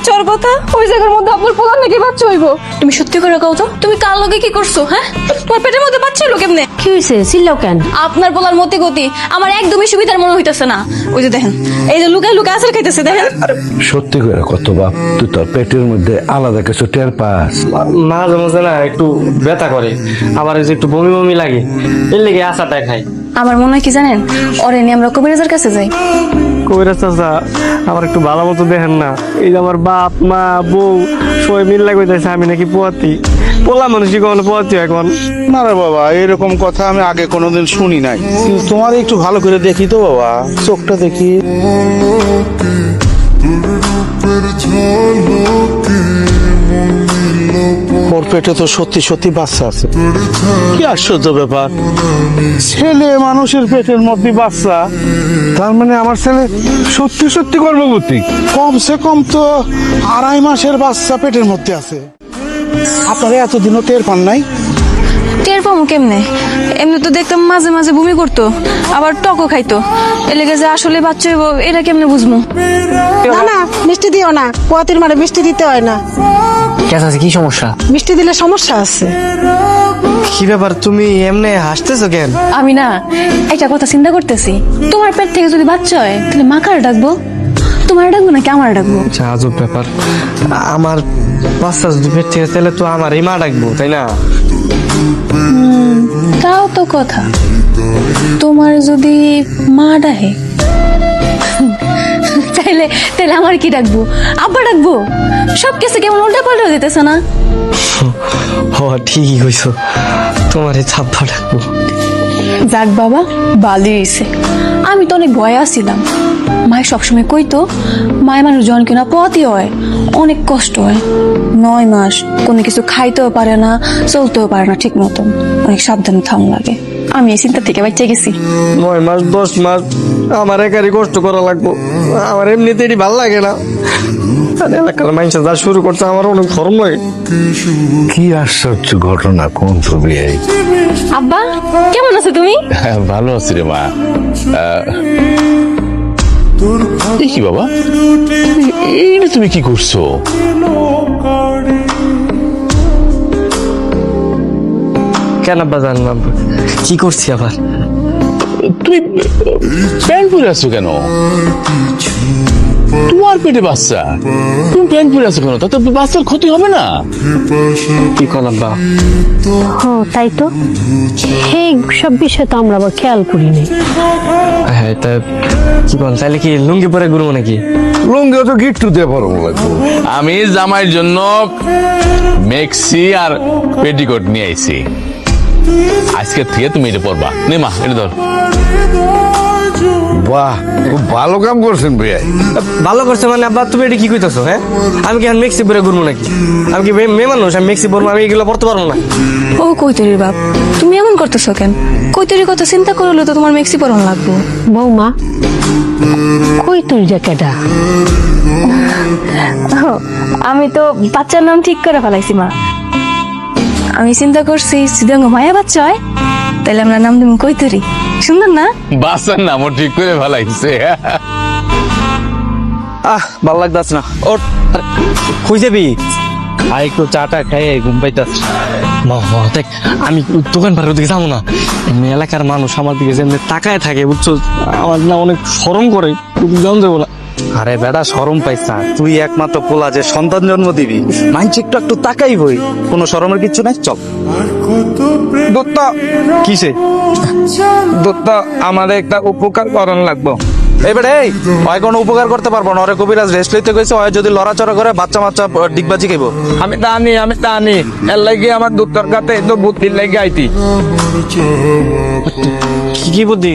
বাচ্চা হওয়ার কথা ওই জায়গার মধ্যে আপনার পোলার নাকি বাচ্চা হইব? তুমি সত্যি করে কও তো তুমি কার লগে কি করছ হ্যাঁ? তোমার পেটের মধ্যে বাচ্চা হলো কেমনে? কি হয়েছে চিল্লাও কেন? আপনার বলার মতে গতি আমার একদমই সুবিধার মনে হইতেছে না। ওই যে দেখেন এই যে লুকায় লুকায় আসার খাইতেছে দেখেন। সত্যি করে কত বাপ তুই তোর পেটের মধ্যে আলাদা কিছু টের পাস। মাঝে মাঝে না একটু ব্যথা করে আবার এই যে একটু বমি বমি লাগে এর লেগে আশাটা খাই। আমার মনে হয় কি জানেন ওরে নিয়ে আমরা কবিরাজের কাছে যাই। কবিরাজ চাচা আমার একটু ভালো মতো দেখেন না। এই যে আমার বাপ মা বউ সবাই মিল লাগতেছে আমি নাকি পোয়াতি। পোলা মানুষই কখনো পোয়াতি এখন? না রে বাবা এরকম কথা আমি আগে কোনোদিন শুনি নাই। কিন্তু তোমার একটু ভালো করে দেখি তো বাবা চোখটা দেখি। ওর পেটে তো সত্যি সত্যি বাচ্চা আছে। কি আশ্চর্য ব্যাপার। ছেলে মানুষের পেটের মধ্যে বাচ্চা তার মানে আমার ছেলে সত্যি সত্যি গর্ভবতী। কমসে কম তো আড়াই মাসের বাচ্চা পেটের মধ্যে আছে। আপনারা এতদিনও টের পান নাই? টের পাবো কেমনে? এমনি তো দেখতাম মাঝে মাঝে বমি করতো আবার টকও খাইতো। এ লেগে যে আসলে বাচ্চা হইব এটা কেমনে বুঝব না না মিষ্টি দিও না। পোয়াতির মানে মিষ্টি দিতে হয় না। কেস আছে কি সমস্যা? মিষ্টি দিলে সমস্যা আছে। কি ব্যাপার তুমি এমনি হাসতেছো কেন? আমি না একটা কথা চিন্তা করতেছি। তোমার পেট থেকে যদি বাচ্চা হয় তাহলে মা কার ডাকবো? তোমার ডাকবো নাকি আমার ডাকবো? আচ্ছা আজব ব্যাপার। আমার বাচ্চা যদি পেট থেকে তাহলে তো আমার মা ডাকবো তাই না? তাও তো কথা। তোমার যদি মা ডাহে তাইলে তাইলে আমার কি ডাকবো? আব্বা ডাকবো? সব কিছু কেমন উল্টা পাল্টা হয়ে যেতেছে না? ও ঠিকই কইছো। তোমার ছাপ্পা ডাকবো। যাক বাবা বালি হইছে। আমি তো অনেক ভয়ে আসছিলাম মায় সবসময় কইতো মায়ের মানুষ জন কিনা পথই হয় অনেক কষ্ট হয়। নয় মাস কোনো কিছু খাইতেও পারে না চলতেও পারে না ঠিক মতন অনেক সাবধানে থাম লাগে। আমি এই চিন্তা থেকে বাচ্চা গেছি। নয় মাস দশ মাস আমার একারই কষ্ট করা লাগবো। আমার এমনিতে এটি ভালো লাগে না। আর এলাকার মানুষ যা শুরু করছে আমার অনেক ধর্ম কি আশ্চর্য ঘটনা কোন ছবি এই আব্বা কেমন আছো তুমি? হ্যাঁ, ভালো আছি রে মা। কি বাবা এটা তুমি কি করছ? কেন আব্বা জানলাম কি করছি আবার? তুমি প্যান্ট পরে আছো কেন? তোমার পেটে বাচ্চা। তুমি প্যান্ট পরে আছো কেন? তাতে বাচ্চার ক্ষতি হবে না? কি কল আব্বা? ও তাই তো। সেই সব বিষয় তো আমরা আবার খেয়াল করি নাই হ্যাঁ তা কি বল তাহলে কি লুঙ্গি পরে ঘুরবো নাকি? লুঙ্গি তো গিট্টু দিয়ে বড় আমি জামাইয়ের জন্য মেক্সি আর পেটিকোট নিয়ে আইছি। আজকে থেকে তুমি এটা পরবা। নে মা এটা ধর। বাহ খুব ভালো কাম করছেন ভাইয়া। ভালো করছে মানে আব্বা তুমি এটা কি কইতেছো হ্যাঁ? আমি কি এখন মেক্সি পরে ঘুরবো নাকি? আমি কি মেয়ে মানুষ? আমি মেক্সি পরবো আমি এগুলো পড়তে পারব না। ও কৈতরির বাপ তুমি এমন করতেছো কেন? কৈতরির কথা চিন্তা করলে তো তোমার মেক্সি পরন লাগবো। বৌমা কই তুই জ্যাকেটা আমি তো বাচ্চার নাম ঠিক করে ফেলাইছি মা। আমি চিন্তা করছি আমার মায়া বাচ্চা হয়? তাহলে আমরা নাম দেবো কৈতরি। সুন্দর না? বাচ্চার নামও ঠিক করে ভালো ভালাইছে আহ ভালো লাগতাছে না। ওর কই যাবি? আর একটু চাটা খাই ঘুম মা, দেখ আমি দোকান পাড়ের দিকে যাব না। এমনি এলাকার মানুষ আমার দিকে যেমনি তাকায় থাকে বুঝছ? আমার না অনেক শরম করে জান যাব না। আরে বেটা শরম পাইছ। না তুই একমাত্র পোলা যে সন্তান জন্ম দিবি। মাইন্স একটু একটু তাকাই বই কোনো শরমের কিচ্ছু নাই চল। দত্ত কিসে? দত্ত আমাদের একটা উপকার করণ লাগবো। এবারে এই হয় কোনো উপকার করতে পারব না। ওরে কবিরাজ রেস্ট লইতে কইছে হয় যদি লড়াচড়া করে বাচ্চা বাচ্চা ডিগবাজি খাইবো। আমি টানি আমি টানি এর লাগে আমার দুঃখের কাছে তো বুদ্ধির লাগে আইতি। কি কি বুদ্ধি?